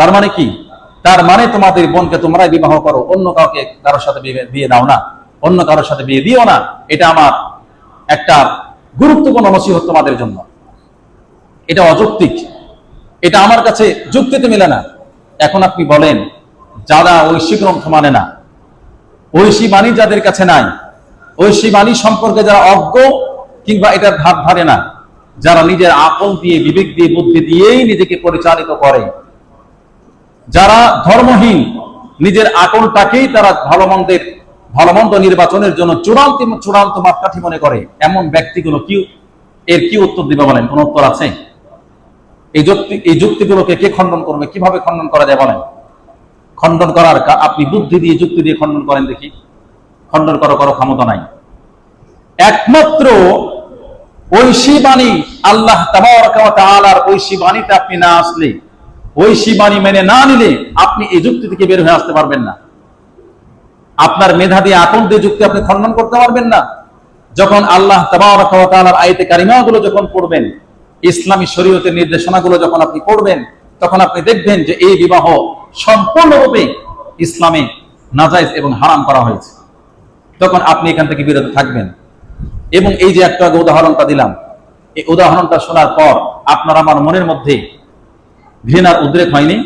তার মানে কি? তার মানে তোমাদের বোনকে তোমরাই বিবাহ করো, অন্য কাউকে কারোর সাথে বিয়ে- দাও না। অন্য কারোর সাথে বিয়ে দিও না। এটা আমার একটা গুরুত্বপূর্ণ নসিহত তোমাদের জন্য। এটা অযৌক্তিক। এটা আমার কাছে যুক্তিতে মেলে না। এখন আপনি বলেন যারা ঐশী গ্রন্থ মানে না। ঐশী বাণী যাদের কাছে নাই, ঐশী বাণী সম্পর্কে যারা অজ্ঞ কিংবা এটার ধার ধারে না, যারা নিজের আকল দিয়ে, বিবেক দিয়ে, বুদ্ধি দিয়েই নিজেকে পরিচালিত করে যারা ধর্মহীন, নিজের আকলটাকেই তারা ভালো মন্দের ভালো মন্দ নির্বাচনের জন্য চূড়ান্ত চূড়ান্ত মাপকাঠি মনে করে। এমন ব্যক্তিগুলো কি, এর কি উত্তর দিবে বলেন? কোন উত্তর আছে? এই যুক্তি, এই যুক্তিগুলোকে কে খণ্ডন করবে? কীভাবে খণ্ডন করা যায় বলেন? খণ্ডন করার আপনি বুদ্ধি দিয়ে, যুক্তি দিয়ে খণ্ডন করেন দেখি। খণ্ডন করো, কারও, ক্ষমতা নাই। একমাত্র ঐশী বাণী, আল্লাহ তাআলার ঐশী বাণীতে আপনি না আসলে ঐশী বাণী মেনে না নিলে আপনি এই যুক্তি থেকে বের হয়ে আসতে পারবেন না। আপনার মেধা দিয়ে, আকল দিয়ে যুক্তি আপনি খণ্ডন করতে পারবেন না। যখন আল্লাহ তাআলার আয়তে কারিমাগুলো যখন পড়বেন, ইসলামী শরীয়তের নির্দেশনাগুলো যখন আপনি পড়বেন, তখন আপনি দেখবেন যে এই বিবাহ সম্পূর্ণরূপে ইসলামে নাজাইজ এবং হারাম করা হয়েছে। তখন আপনি এখান থেকে বিরত থাকবেন। এবং এই যে একটা উদাহরণটা দিলাম, এই উদাহরণটা শোনার পর আপনার আমার মনের মধ্যে ঘৃণার উদ্রেক হয়নি।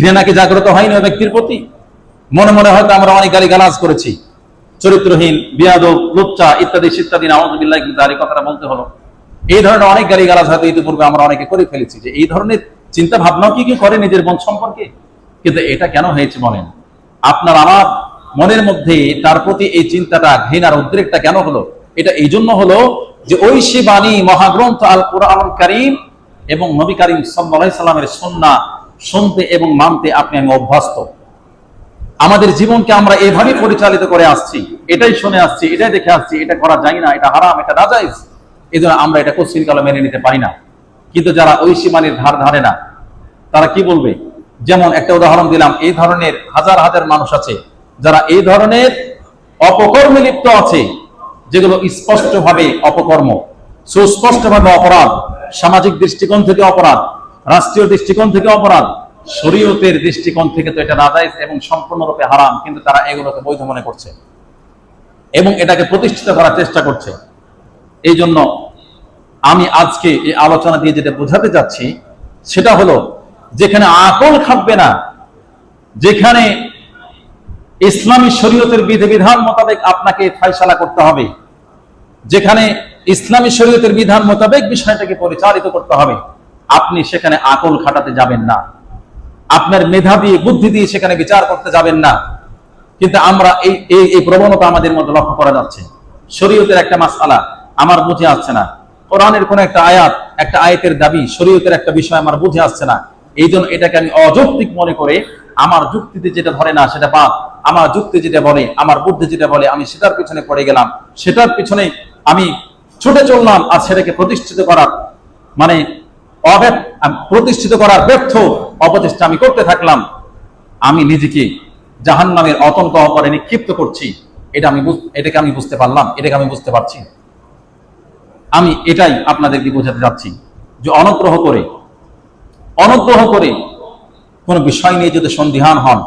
ঘৃণা কি জাগ্রত হয়নি ওই ব্যক্তির প্রতি। মনে মনে হয়তো আমরা অনেক গালি গালাজ করেছি। চরিত্রহীন, বিয়াদব, লুচ্চা ইত্যাদি ইত্যাদি নাউজুবিল্লাহ কিন্তু আর কথাটা বলতে হলো। এই ধরনের অনেক গালি গালাজ হয়তো ইতিপূর্বে আমরা অনেকে করে ফেলেছি যে এই ধরনের চিন্তা ভাবনাও কি কি করে নিজের মন সম্পর্কে? কিন্তু এটা কেন হয়েছে বলেন? আপনার আমার মনের মধ্যে তার প্রতি এই চিন্তাটা, ঘৃণার উদ্রেকটা কেন হলো? এটা এই জন্য হলো যে ঐশী বাণী মহাগ্রন্থ আল কোরআন করিম এবং নবী করিম সাল্লামের সন্না শুনতে এবং মানতে আপনি আমি অভ্যস্ত। আমাদের জীবনকে আমরা এভাবে পরিচালিত করে আসছি, এটাই শুনে আসছি, এটাই দেখে আসছি, এটা করা যায় না, এটা হারাম, এটা নাজাইজ এই জন্য আমরা এটা কশ্চিন কালে মেনে নিতে পারি না। কিন্তু যারা ওই সীমানির ধার ধারে না, তারা কি বলবে? যেমন একটা উদাহরণ দিলাম, এই ধরনের হাজার হাজার মানুষ আছে, যারা এই ধরনের অপকর্মে লিপ্ত আছে, যেগুলো স্পষ্টভাবে অপকর্ম, সুস্পষ্টভাবে অপরাধ। সামাজিক দৃষ্টিকোণ থেকে অপরাধ, রাষ্ট্রীয় দৃষ্টিকোণ থেকে অপরাধ, শরীয়তের দৃষ্টিকোণ থেকে তো এটা নাজাইজ এবং সম্পূর্ণরূপে হারাম, কিন্তু তারা এগুলোকে বৈধ মনে করছে এবং এটাকে প্রতিষ্ঠিত করার চেষ্টা করছে। এই জন্য আমি আজকে এই আলোচনা দিয়ে যেটা বোঝাতে যাচ্ছি, সেটা হলো যেখানে আকল খাটবে না, যেখানে ইসলামী শরীয়তের বিধিবিধান মোতাবেক আপনাকে ফাইসালা করতে হবে, যেখানে ইসলামী শরীয়তের বিধান মোতাবেক বিষয়টাকে পরিচালিত করতে হবে। আপনি সেখানে আকল খাটাতে যাবেন না। আপনার মেধা দিয়ে, বুদ্ধি দিয়ে সেখানে বিচার করতে যাবেন না। কিন্তু আমরা এই এই প্রবণতা আমাদের মধ্যে লক্ষ্য করা যাচ্ছে। শরীয়তের একটা মাসালা আমার বুঝে আসছে না। কোরআনের কোন একটা আয়াত, একটা আয়াতের দাবি শরীয়তের একটা বিষয় আমার বুঝে আসছে না। এই জন্য এটাকে আমি অযৌক্তিক মনে করে আমার যুক্তিতে যেটা ধরে না সেটা পাপ আমার যুক্তি যেটা বলে, আমার বুদ্ধি যেটা বলে আমি সেটার পিছনে পড়ে গেলাম। সেটার পিছনে আমি ছুটে চললাম আর সেটাকে প্রতিষ্ঠিত করার মানে প্রতিষ্ঠিত করার ব্যর্থ অপচেষ্টা আমি করতে থাকলাম। আমি নিজেকে জাহান নামের অতন্ত অপরে নিক্ষিপ্ত করছি। এটা আমি এটাকে আমি বুঝতে পারলাম, এটাকে আমি বুঝতে পারছি। আমি এটাই আপনাদেরকে বোঝাতে যাচ্ছি যে অনুগ্রহ করে অনুগ্রহ করে কোনো বিষয় নিয়ে যদি সন্দিহান হন,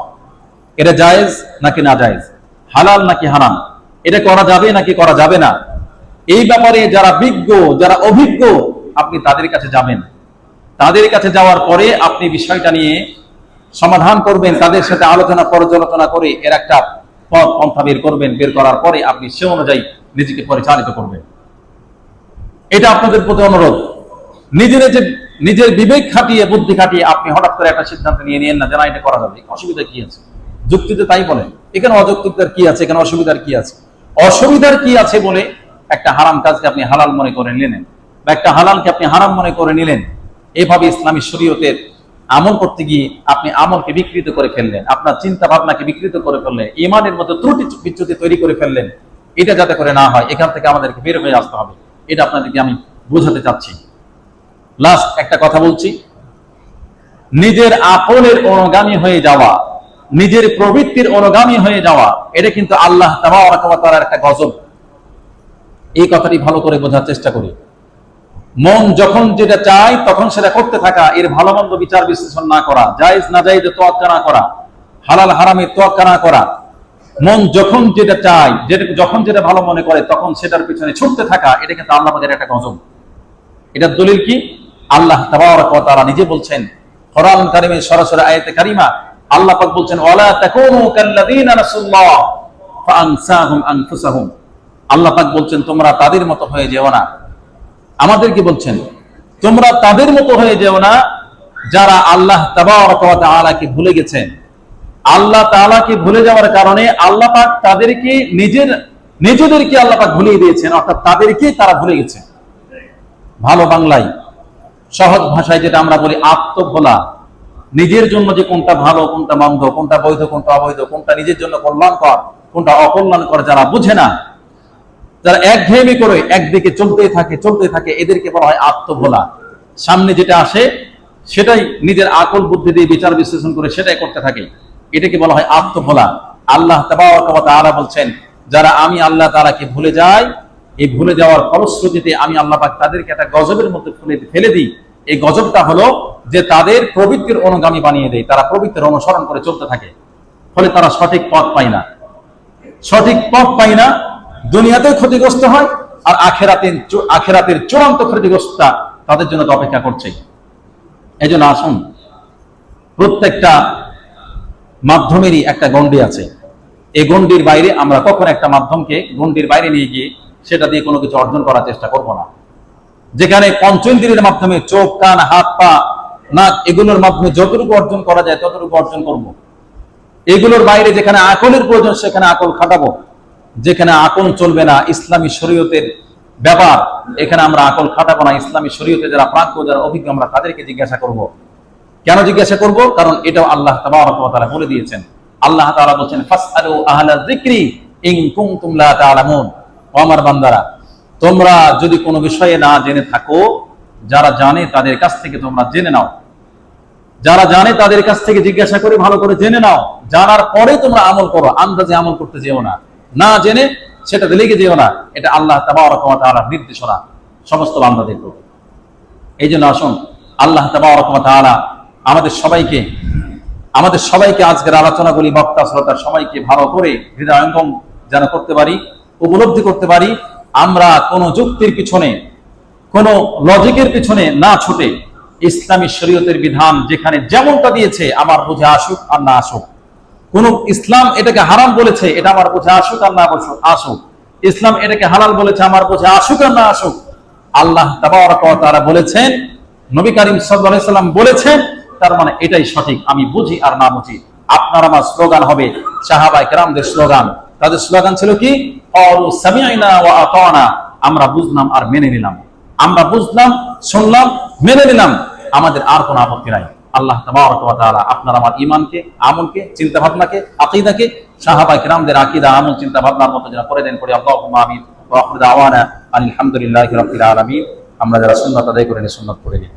এটা জায়েজ নাকি না জায়েজ? হালাল নাকি হারাম? এটা করা যাবে নাকি করা যাবে না? এই ব্যাপারে যারা বিজ্ঞ, যারা অভিজ্ঞ, আপনি তাদের কাছে যাবেন। তাদের কাছে যাওয়ার পরে আপনি বিষয়টা নিয়ে সমাধান করবেন, তাদের সাথে আলোচনা পর্যালোচনা করে এর একটা পথ পন্থা বের করবেন। বের করার পরে আপনি সে অনুযায়ী নিজেকে পরিচালিত করবেন। এটা আপনাদের প্রতি অনুরোধ। নিজের যে, নিজের বিবেক খাটিয়ে, বুদ্ধি খাটিয়ে আপনি হঠাৎ করে একটা সিদ্ধান্ত নিয়ে নিয়েন না যে না, এটা করা যাবে। অসুবিধা কি আছে? যুক্তিতে তাই বলেন। এখানে অযৌক্তিকতার কি আছে? এখানে অসুবিধার কি আছে? অসুবিধার কি আছে বলে একটা হারাম কাজকে আপনি হালাল মনে করে নিলেন বা একটা হালালকে আপনি হারাম মনে করে নিলেন, এভাবে ইসলামী শরীয়তের আমল করতে গিয়ে আপনি আমলকে বিকৃত করে ফেললেন, আপনার চিন্তা ভাবনাকে বিকৃত করে ফেললেন ইমানের মধ্যে ত্রুটি বিচ্যুতি তৈরি করে ফেললেন, এটা যাতে করে না হয়, এখান থেকে আমাদেরকে বের হয়ে আসতে হবে। এটা আপনাদেরকে আমি বোঝাতে চাচ্ছি। লাস্ট একটা কথা বলছি। নিজের আপনের অনুগামী হয়ে যাওয়া, নিজের প্রবৃত্তির অনুগামী হয়ে যাওয়া, এটা কিন্তু আল্লাহ তাআলার একটা গজব। এই কথাটি ভালো করে বোঝার চেষ্টা করি। মন যখন যেটা চায়, তখন সেটা করতে থাকা, এর ভালো মন্দ বিচার বিশ্লেষণ না করা, জায়েজ না জায়েজে তোয়াক্কা না করা, হালাল হারামে তোয়াক্কা না করা, মন যখন যেটা চায়, যেটা যখন যেটা ভালো মনে করে, তখন সেটার পিছনে ছুটতে থাকা, এটা কিন্তু আল্লাহ পাকের একটা গজব। এটার দলিল কি? আল্লাহ তাআলা নিজে বলছেন, কোরআন কারিমের সরাসরি আয়াতে কারিমা, আল্লাহ পাক বলছেন, ওয়ালা তাকুনু কাল্লাযিনা রাসূলুল্লাহ ফাআনসাহুম আনফুসাহুম। আল্লাহ পাক বলছেন, তোমরা তাদের মতো হয়ে যেও না। আমাদের কি বলছেন? তোমরা তাদের মতো হয়ে যেও না যারা আল্লাহ ওয়া ভুলে গেছেন। আল্লাহ তাআলাকে ভুলে যাওয়ার কারণে আল্লাহ পাক তাদেরকে নিজের, নিজেদেরকে আল্লাহ পাক ভুলিয়ে দিয়েছেন, অর্থাৎ তাদেরকে তারা ভুলে গেছে। ভালো বাংলায়, সহজ ভাষায় যেটা আমরা বলি আত্মভোলা। নিজের জন্য যে কোনটা ভালো, কোনটা মন্দ, কোনটা বৈধ, কোনটা অবৈধ, কোনটা নিজের জন্য কল্যাণকর, কোনটা অকল্যাণকর যারা বুঝে না যারা একঘেয়েমি করে একদিকে চলতেই থাকে চলতেই থাকে, এদেরকে বলা হয় আত্মভোলা। সামনে যেটা আসে, সেটাই নিজের আকল বুদ্ধি দিয়ে বিচার বিশ্লেষণ করে সেটাই করতে থাকে। এটাকে বলা হয় আত্মভোলা। আল্লাহ তাআলা বলছেন, যারা আমি আল্লাহ তাআলাকে ভুলে যাই, এই ভুলে যাওয়ার ফলশ্রুতিতে আমি আল্লাহ পাক তাদেরকে একটা গজবের মধ্যে ফেলে ফেলে দিই। এই গজবটা হলো যে তাদের প্রবৃত্তির অনুগামী বানিয়ে দেয়। তারা প্রবৃত্তির অনুসরণ করে চলতে থাকে। ফলে তারা সঠিক পথ পায় না। সঠিক পথ পায় না দুনিয়াতেও ক্ষতিগ্রস্ত হয় আর আখেরাতের আখেরাতের চূড়ান্ত ক্ষতিগ্রস্ততা তাদের জন্য তো অপেক্ষা করছে এই জন্য আসুন, প্রত্যেকটা মাধ্যমেরই একটা গণ্ডি আছে। এই গণ্ডির বাইরে আমরা কখন একটা মাধ্যমকে গণ্ডির বাইরে নিয়ে গিয়ে সেটা দিয়ে কোনো কিছু অর্জন করার চেষ্টা করব না। যেখানে পঞ্চেন্দ্রিয়ের মাধ্যমে চোখ, কান, হাত, পা, নাক, এগুলোর মাধ্যমে যতটুকু অর্জন করা যায় ততটুকু অর্জন করব। এগুলোর বাইরে যেখানে আকলের প্রয়োজন সেখানে আকল খাটাবো। যেখানে আকল চলবে না ইসলামী শরীয়তের ব্যাপার, এখানে আমরা আকল খাটাবো না। ইসলামী শরীয়তে যারা প্রাজ্ঞ, যারা অভিজ্ঞ, আমরা তাদেরকে জিজ্ঞাসা করব। কেন জিজ্ঞাসা করব? কারণ এটাও আল্লাহ তাবারক বলে দিয়েছেন। আল্লাহ তাআলা বলছেন আমার বান্দারা, তোমরা যদি কোনো বিষয়ে না জেনে থাকো, যারা জানে তাদের কাছ থেকে তোমরা জেনে নাও। যারা জানে তাদের কাছ থেকে জিজ্ঞাসা করে ভালো করে জেনে নাও। জানার পরে তোমরা আমল করো। আন্দাজে আমল করতে যেও না। না জেনে সেটা লেগে যেও না। এটা আল্লাহ তাআলার নির্দেশনা, সমস্ত বান্দাদের প্রতি। এই জন্য আসুন, আল্লাহ তাআলা আমাদের সবাইকে আমাদের সবাইকে আজকের আলোচনাগুলি বক্তা, শ্রোতা সবাইকে ভালো করে হৃদয়ঙ্গম যেন করতে পারি, উপলব্ধি করতে পারি, আমরা কোন যুক্তির পিছনে, কোন লজিকের পিছনে না ছুটে ইসলামী শরীয়তের বিধান যেখানে যেমনটা দিয়েছে, আমার বুঝে আসুক আর না আসুক। কোন ইসলাম এটাকে হারাম বলেছে, এটা আমার বুঝে আসুক আর না বসুক আসুক। ইসলাম এটাকে হালাল বলেছে, আমার বুঝে আসুক আর না আসুক। আল্লাহ তাআলা বলেছেন, নবী করিম সাল্লাম বলেছেন, তার মানে এটাই সঠিক, আমি বুঝি আর না বুঝি। আপনার আমার স্লোগান হবে সাহাবাই কেরামদের স্লোগান। তাদের স্লোগান ছিল কি? আমরা বুঝলাম আর মেনে নিলাম। আমরা বুঝলাম, শুনলাম, মেনে নিলাম। আমাদের আর কোনো আপত্তি নাই। আল্লাহ তালা আপনার আমার ইমানকে আমলকে চিন্তা ভাবনাকে আকিদাকে সাহাবাই কিরামদের আকিদা, আমল চিন্তা ভাবনার মতো যেন করে দেন করে আল্লাহ আমিন আলহামদুলিল্লাহ রাব্বিল আমরা যারা সুন্নত আদায় করে নি সুন্নত করে নিই।